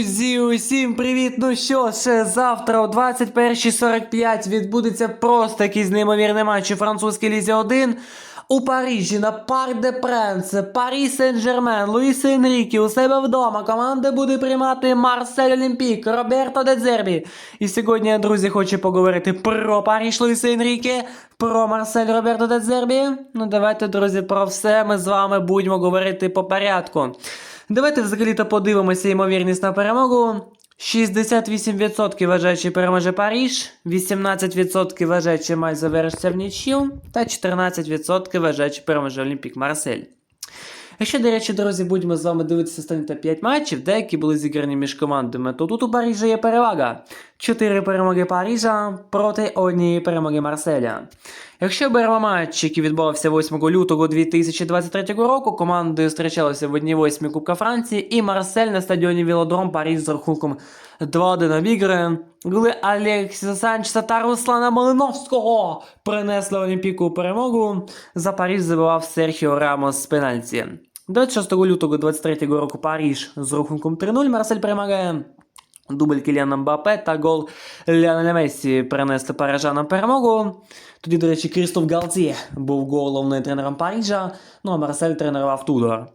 Друзі, усім привіт! Ну що ж, завтра о 21.45 відбудеться просто якийсь неймовірний матч у французькій лізі 1 у Парижі на Парк де Пренс, Парі Сен-Жермен, Луїс Енрікі у себе вдома. Команда буде приймати Марсель Олімпік, Роберто Дедзербі. І сьогодні, я, друзі, хочу поговорити про Париж Луїса Енріке, про Марсель Роберто Дедзербі. Ну давайте, друзі, про все ми з вами будемо говорити по порядку. Давайте взагалі-то подивимося ймовірність на перемогу. 68% вважають, що переможе Париж, 18% вважають, що матч завершиться в нічю, та 14% вважають, що переможе Олімпік Марсель. Якщо, до речі, друзі, будемо з вами дивитися останні та 5 матчів, деякі були зіграні між командами, то тут у Парижа є перевага. 4 перемоги Парижа проти однієї перемоги Марселя. Якщо беремо матч, який відбувався 8 лютого 2023 року, команди зустрічалися в 1-8 Кубка Франції і Марсель на стадіоні Вілодром Париж з рахунком 2-1 обіграє. Голи Алексіса Санчеса та Руслана Малиновського принесли Олімпіку перемогу. За Париж забивав Серхіо Рамос з пенальті. 26 лютого 23 року Париж з рахунком 3-0 Марсель перемагає. Дубль Кіліана Мбапе та гол Ліонеля Мессі принесли парижанам перемогу. Тоді, до речі, Крістоф Галціє був головним тренером Парижа, ну а Марсель тренував Тудор.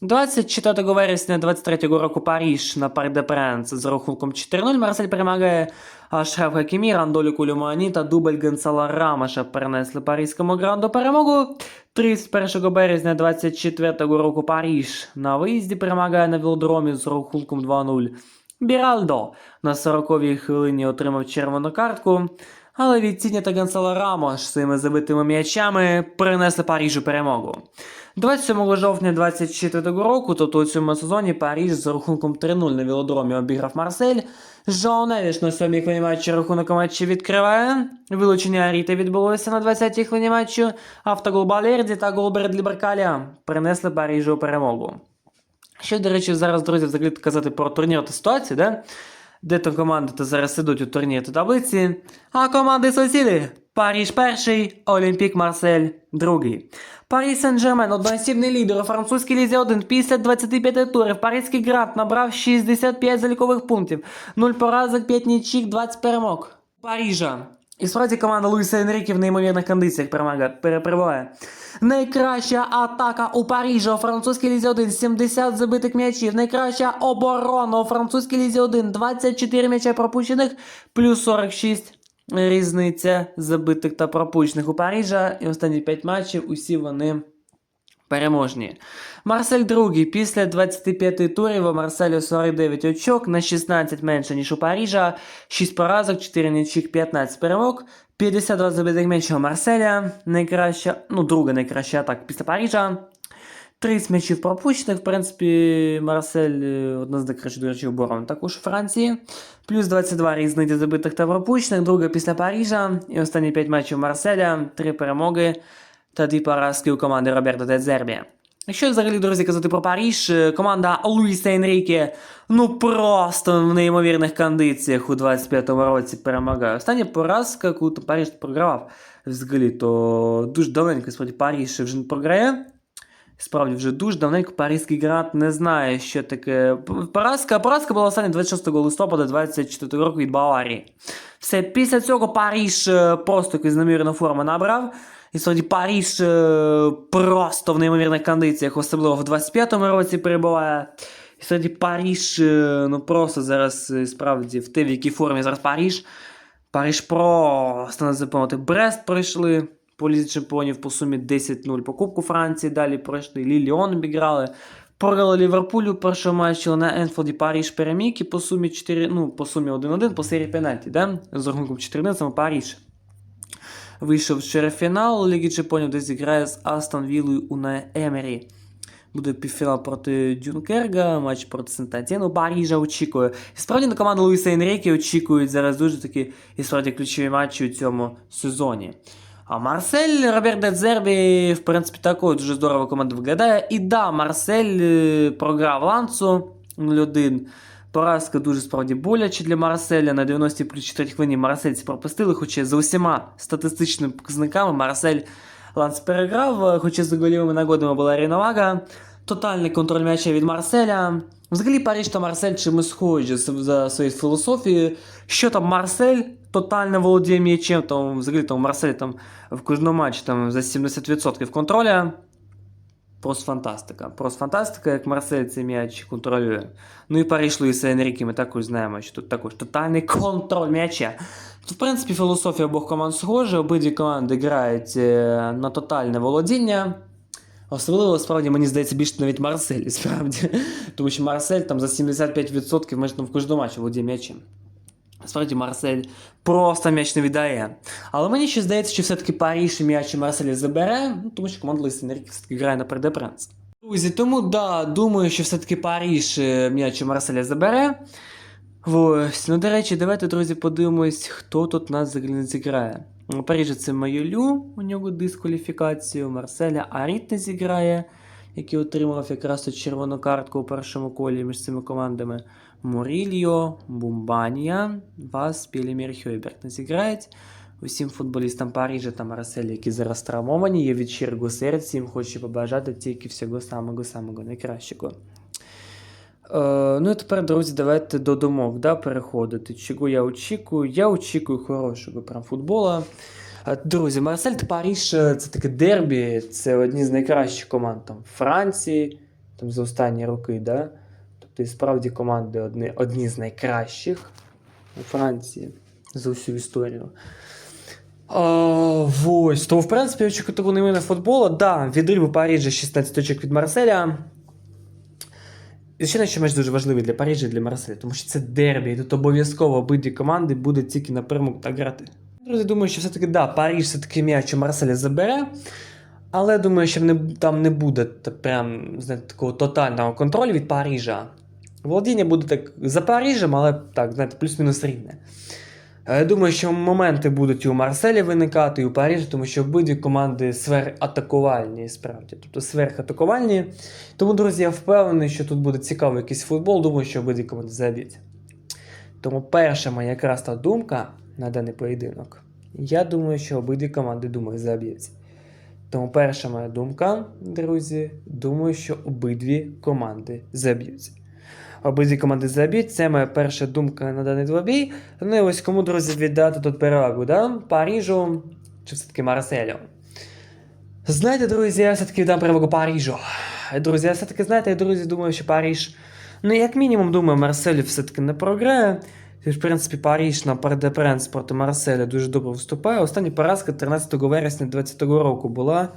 24 вересня 23 року Париж на Парк де Пренс з рахунком 4-0 Марсель перемагає Ашраф Хакімі, Рандолі Кулюмані та дубль Гонсала Рамаша перенесли паризькому гранду перемогу. 31 березня 24 року Париж на виїзді перемагає на Вілдромі з рахунком 2-0. Біральдо на 40-й хвилині отримав червону картку, але Віціні та Гонсало Рамош своїми забитими м'ячами принесли Парижу перемогу. 27 жовтня 24 року, тобто у цьому сезоні, Париж з рахунком 3-0 на Вілодромі обіграв Марсель. Жон Невіш на 7-й хвилині матчі рахунок матчі відкриває. Вилучення Аріта відбулося на 20-й хвилині матчу. Автогол Балерді та гол Бредлі Беркаля принесли Парижу перемогу. Що, до речі, зараз, друзі, взагалі казати про турнір та ситуацію, да? де то команди то зараз ідуть у турнірі та таблиці, а команди сусіди. Паріж перший, Олімпік Марсель другий. Парі Сен-Жермен, одноосібний лідер у французькій лізі 1 після 25 турів. Паризький град набрав 65 залікових пунктів, 0 поразок, 5 нічік, 20 перемог. Парижа. І справді команда Луїса Енріки в неймовірних кондиціях перебуває. Найкраща атака у Парижа у французькій лізі 1 70 забитих м'ячів. Найкраща оборона у французькій лізі 1 24 м'яча пропущених, плюс 46 різниця забитих та пропущених у Парижа. І останні 5 матчів усі вони переможні. Марсель другий. Після 25 турів у Марселю 49 очок на 16 менше, ніж у Парижа. 6 поразок, 4 нічик, 15 перемог. 52 забитих м'ячів у Марселя. Найкраща, ну, друга найкраща атака після Парижа. 30 м'ячів пропущених. В принципі, Марсель е, одна з найкращих до речі, оборон також у Франції. Плюс 22 різниці забитих та пропущених. Друга після Парижа. І останні 5 матчів Марселя. 3 перемоги та 2 поразки у команди Роберто Дедзербі. Якщо взагалі, друзі, казати про Париж, е, команда Луїса Енріке ну просто в неймовірних кондиціях у 25-му році перемагає. Остання поразка, яку Париж програвав взагалі, то дуже давненько справді Париж вже не програє. Справді вже дуже давненько Паризький град не знає, що таке. Поразка, поразка була остання 26 листопада 24 року від Баварії. Все, після цього Париж е, просто якусь неймовірну форму набрав. І сьогодні Париж е, просто в неймовірних кондиціях, особливо в 25-му році перебуває. І сьогодні Париж, е, ну просто зараз е, справді в те, в якій формі зараз Париж. Париж просто не запомнити. Брест пройшли по лізі чемпіонів по сумі 10-0 по Кубку Франції. Далі пройшли Ліліон обіграли. Програли Ліверпулю в першому матчі на Енфорді Париж переміг і по сумі 4, ну, по сумі 1-1 по серії пенальті, да? з рахунком 14 саме Париж. Вийшов в черефінал Ліги Чемпіонів, де зіграє з Астон Віллою у Емері. Буде півфінал проти Дюнкерга, матч проти Сентантіну. Парижа очікує. І справді на команду Луїса Енріки очікують зараз дуже такі і справді ключові матчі у цьому сезоні. А Марсель Роберт Дедзербі, в принципі, такою дуже здорово команда виглядає. І да, Марсель е, програв Лансу 0-1. Поразка дуже справді боляче для Марселя. На 90 плюс 4 хвилині Марсельці пропустили, хоча за усіма статистичними показниками Марсель Ланс переграв, хоча за голівими нагодами була рівновага. Тотальний контроль м'яча від Марселя. Взагалі Париж та Марсель чимось схожі за своєю філософією. Що там Марсель тотально володіє м'ячем, там взагалі там Марсель там в кожному матчі там за 70% контроля. Просто фантастика. Просто фантастика, як Марсель цей м'яч контролює. Ну і Париж Луїса Енріки, ми також знаємо, що тут також тотальний контроль м'яча. В принципі, філософія обох команд схожа, обидві команди грають е, на тотальне володіння. Особливо, справді, мені здається, більше навіть Марсель, справді. Тому що Марсель там за 75% майже в кожному матчі володіє м'ячем. Справді Марсель просто м'яч не віддає. Але мені ще здається, що все-таки Паріж м'яч і Марсель забере, ну, тому що команда Луїса Енріки все-таки грає на Перде Пренс. Друзі, тому да, думаю, що все-таки Паріж е, м'яч Марселя забере. Ось, ну до речі, давайте, друзі, подивимось, хто тут нас не зіграє. У Парижа це Майолю, у нього дискваліфікацію, Марселя Аріт не зіграє, який отримав якраз червону картку у першому колі між цими командами. Мурільо, Бумбанія, Вас, Пілімір, Хойберт не зіграють. Усім футболістам Парижа та Марселя, які зараз травмовані, я від щирого серця їм хочу побажати тільки всього самого-самого найкращого. Е, ну і тепер, друзі, давайте до думок да, переходити. Чого я очікую? Я очікую хорошого прям футбола. Е, Друзі, Марсель та Паріж е, це таке дербі, це одні з найкращих команд там, Франції там, за останні роки. Да? Тобто, і справді команди одні, одні з найкращих у Франції за всю історію. А, ось, то, в принципі, такого не футболу. Да, відрив у Парижа 16 очок від Марселя. І ще що матч дуже важливий для Парижа і для Марселя, тому що це дербі, і тут обов'язково обидві команди будуть тільки на перемогу так грати. Друзі, думаю, що все-таки да, Париж все-таки м'яч у Марселя забере, але думаю, що не, там не буде прям знаєте, такого тотального контролю від Парижа. Володіння буде так за Парижем, але так, знаєте, плюс-мінус рівне. Е, Я думаю, що моменти будуть і у Марселі виникати, і у Парижі, тому що обидві команди сверхатакувальні, справді. Тобто сверхатакувальні. Тому, друзі, я впевнений, що тут буде цікавий якийсь футбол. Думаю, що обидві команди заб'ють. Тому перша моя якраз та думка на даний поєдинок. Я думаю, що обидві команди думаю, заб'ють. Тому перша моя думка, друзі, думаю, що обидві команди заб'ють. Обидві команди заб'ють. Це моя перша думка на даний двобій. Ну і ось кому, друзі, віддати тут перевагу, да? Парижу чи все-таки Марселю. Знаєте, друзі, я все-таки віддам перевагу Парижу. Друзі, я все-таки, знаєте, друзі, думаю, що Париж, ну, як мінімум, думаю, Марсель все-таки не програє. В принципі, Париж на Парде Пренс проти Марселя дуже добре виступає. Остання поразка 13 вересня 2020 року була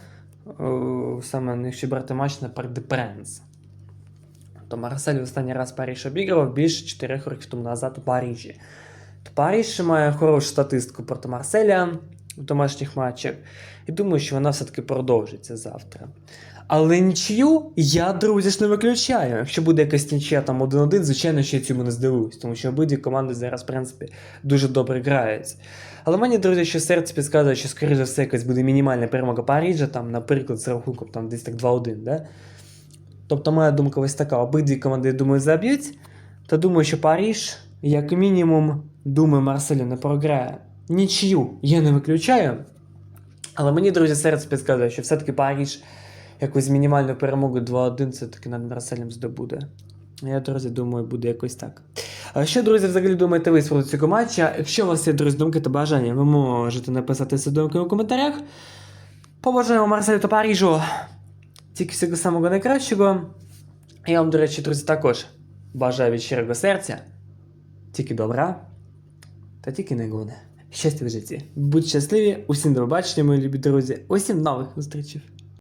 о, саме якщо брати матч на Парде Пренс. То Марсель останній раз Париж обігрував більше 4 років тому назад у Парижі. То Париж має хорошу статистику проти Марселя в домашніх матчах. І думаю, що вона все-таки продовжиться завтра. Але нічию я, друзі, ж не виключаю. Якщо буде якась нічия там 1-1, звичайно, що я цьому не здивуюсь, тому що обидві команди зараз, в принципі, дуже добре грають. Але мені, друзі, що серце підказує, що, скоріше за все, якась буде мінімальна перемога Парижа, там, наприклад, з рахунком там, десь так 2-1. Да? Тобто, моя думка ось така: обидві команди, я думаю, заб'ють. Та думаю, що Париж, як мінімум, думаю, Марселю не програє. Нічию я не виключаю. Але мені, друзі, серце підказує, що все-таки Париж якусь мінімальну перемогу 2-1 все-таки над Марселем здобуде. Я, друзі, думаю, буде якось так. А що, друзі, взагалі думаєте ви приводу цього матча? Якщо у вас є, друзі, думки та бажання, ви можете написати ці думки у коментарях. Побажаємо Марселю та Парижу тільки всього самого найкращого. Я вам, до речі, друзі, також бажаю від щирого серця, тільки добра та тільки найголовне. Щастя в житті. Будьте щасливі, усім до побачення, мої любі друзі, усім нових зустрічей.